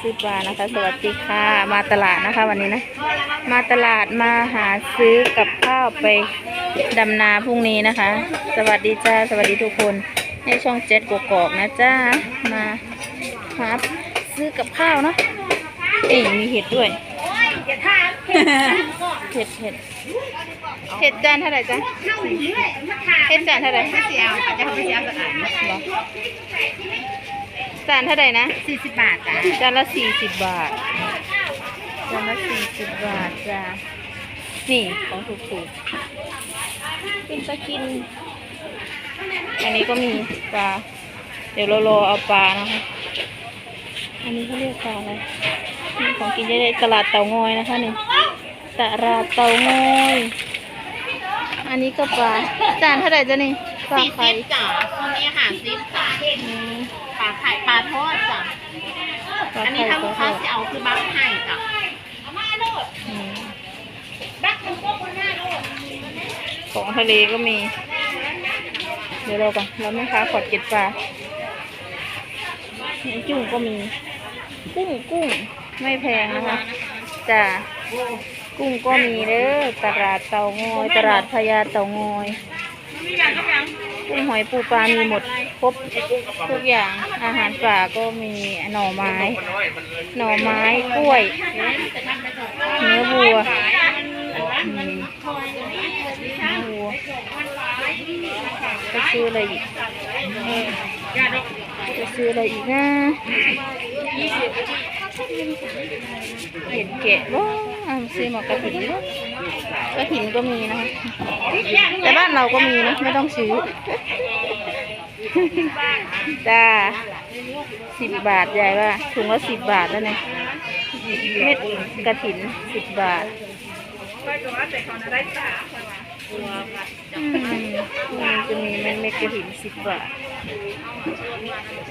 ซื้อปลานะคะ สวัสดีค่ะ มาตลาดนะคะวันนี้นะ มาตลาดมาหาซื้อกับข้าวไปดำนาพรุ่งนี้นะคะ สวัสดีจ้า สวัสดีทุกคนในช่องเจ็ดกกอกนะจ้า มาหาซื้อกับข้าวเนาะนี่มีเห็ดด้วย เห็ดเห็ดเห็ดจานเท่าไหร่จ้าเห็ดจานเท่าไหร่เสียวจะเขาไปเสียวสักอันเหรอ จานเท่าไหร่นะสี่สิบบาทจ้ะจานละสี่สิบบาทจานละสี่สิบบาทจ้านี่ของถูกถูกๆเป็นตะกิน อันนี้ก็มีปลา เดี๋ยวเรารอเอาปลานะคะ อันนี้เขาเรียกปลาอะไรนี่ของกินเยอะๆตลาดเตางอยนะคะนี่ตลาดเตางอยอันนี้ก็ปลาจานเท่าไหร่จ้ะนี่ปลาสี่ไข่สิบจ้ะตรงนี้อาหารสิบจ้ะอืมปลาไข่ปลา ทอดจ้ะปลาอันนี้ไข่ถ้าปลูลากทค้าอดจะเอาคือบักไข่จ้ะอืมบักมันก็คนหน้าโลดของทะเลก็มี เดี๋ยวเราก่อนเราไม่ค้าขอดเก็ดปลานี่จุ้งก็มี กุ้งกุ้งไม่แพงนะคะจ้ากุ้งก็มีเด้อตลาดเตางอย ตลาดพญาเตางอยมีอย่าง กุ้งหอยปูปลามีหมดครบทุกอย่างอาหารป่าก็มีหน่อไม้ หน่อไม้กล้วย เนื้อวัวเนื้อบัวไปซื้ออะไรอีกไปซื้ออะไรอีกนะ เห็นแกะว้าวซื้อหมากกระถิ่นว้าวกระถิ่นก็มีนะคะแต่บ้านเราก็มีนะไม่ต้องซื้อจ้าสิบบาทยายว่าถุงละสิบบาทแล้วเนี่ยเม็ดกระถินสิบบาทอืมมันจะมีเม็ดเม็ดกระถินสิบบาท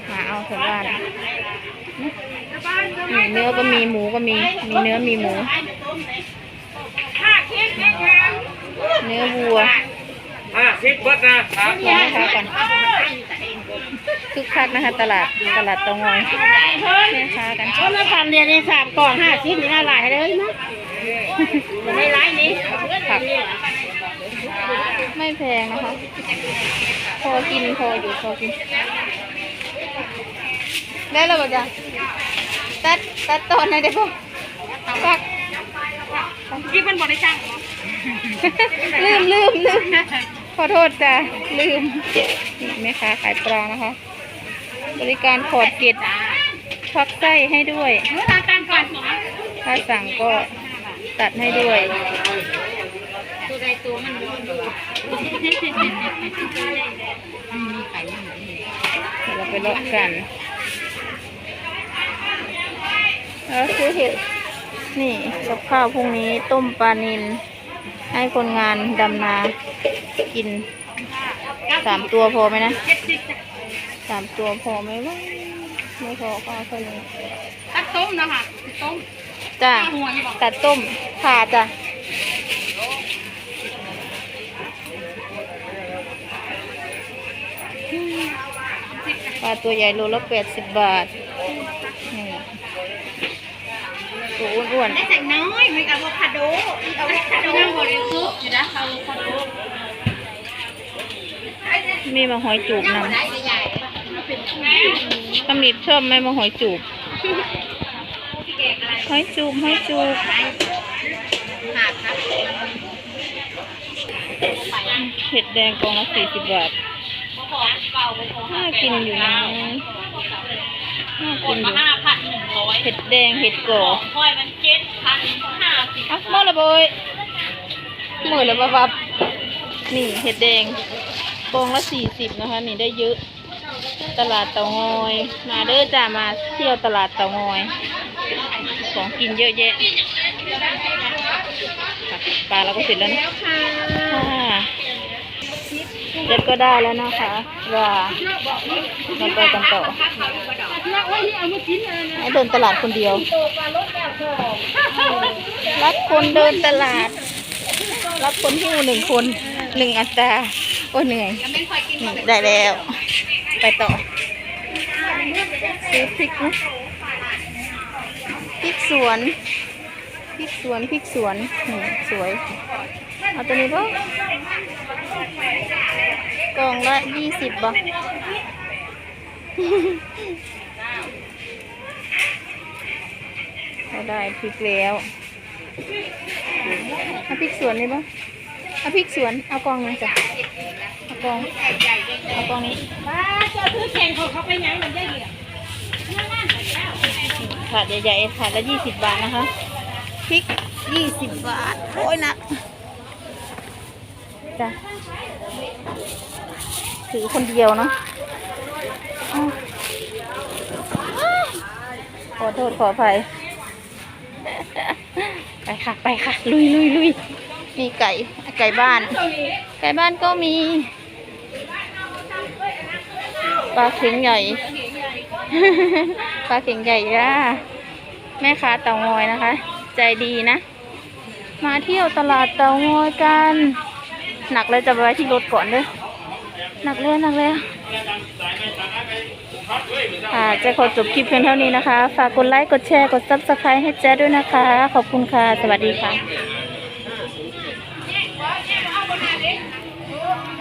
หาเอาแถวบ้านนี่เนื้อก็มีหมูก็มี มีเนื้อมีหมู เนื้อวัวห้าสิบเบิดนะครับรอแม่ค้าก่อนคึกคักนะคะตลาดตลาดเตางอยแม่ค้ากันก็มาพันเรียนในสามกล่องห้าสิบนี่น่าหลายเลยนะในร้านนี้ผัก ไม่แพงนะคะ พอกินพออยู่พอกิน ได้แล้วป่ะจ๊ะตัดตัดตอนไหนได้ป่ะปักที่มันบริจังลืมลืมลืมขอโทษจ้ะลืมนี่แม่ค้าขายปลานะคะ บริการขอดเกล็ดพักไส้ให้ด้วยเมื่อทางการก่อนถ้าสั่งก็ตัดให้ด้วยตัวใดตัวมันดูดู เดี๋ยวเราไปเลาะกันแล้วซื้อเห็ดนี่กับข้าวพรุ่งนี้ต้มปลานิลให้คนงานดำนากินสามตัวพอไหมนะสามตัวพอไหมวะไม่พอก็เอาแค่นี้ตัดต้มนะคะต้มจ้าหัวนี่บอกตัดต้มผ่าจ้ะาตัวใหญ่โลละแปดสิบบาทนี่ตัวอ้วนได้แต่น้อยมีอะโวคาโดมีอะโวคาโดนั่งบริสุทธิ์อยู่นะอะโวคาโดๆมีมาหอยจูบนได้ใหญ่ำตำหนิบชอบไหมมาหอยจูบหอยจูบหอยจูบขาดครับเห็ดแดงกองละสี่สิบบาท น่ากินอยู่นะน่ากินอยู่ห้าพันหนึ่งร้อยเห็ดแดงเห็ดก่อคอยมันเจ็ดพันห้าสิบอะหมดละเบยหมื่นละบับบับนี่เห็ดแดงกองละสี่สิบนะคะ นี่ได้เยอะ ตลาดเตางอย มาเด้อจ้ามาเที่ยวตลาดเตางอย ของกินเยอะแยะค่ะปลาเราก็เสร็จแล้วนะค่ะ เจ็ดก็ได้แล้วนะคะว่ามาไปกันต่อให้เดินตลาดคนเดียว รับคนเดินตลาด รับคนหิ้วหนึ่งคนหนึ่งอัตราโอ้เหนื่อย ได้แล้ว ไปต่อซื้อพริกนะริกสวนพริกสวนพริกสวนสวย เอาตัวนี้ป่ะ กล่องละยี่สิบบ่เราได้พริกแล้วเอาพริกสวนนี่ป่ะเอาพริกสวน เอากล่องหนึงจ้ะเอากล่องเอากล่องนี้ป้าเจ้าถือแข่งของเขาไปยังมันได้เหรอถาดใหญ่ๆถาดละยี่สิบบาทนะคะพริกยี่สิบบาท โอ้ยหนัก จ้ะถือคนเดียวเนาะอ้าวขอโทษขออภัยไปค่ะไปค่ะ ลุยลุยลุยมีไก่ไก่บ้าน ไก่บ้านก็มีปลาเข็งใหญ่ปลาเข็งใหญ่จ้าแม่ค้าเต่างอยนะคะ ใจดีนะ มาเที่ยวตลาดเต่างอยกัน หนักเลยจะไปไว้ที่รถก่อนเด้อหนักเลยหนักเลยอ่าเจะขอจบคลิปเพียงเท่านี้นะคะ ฝากกดไลค์ กดแชร์ กดซับสไครต์ให้แจ๊ดด้วยนะคะ ขอบคุณค่ะ สวัสดีค่ะ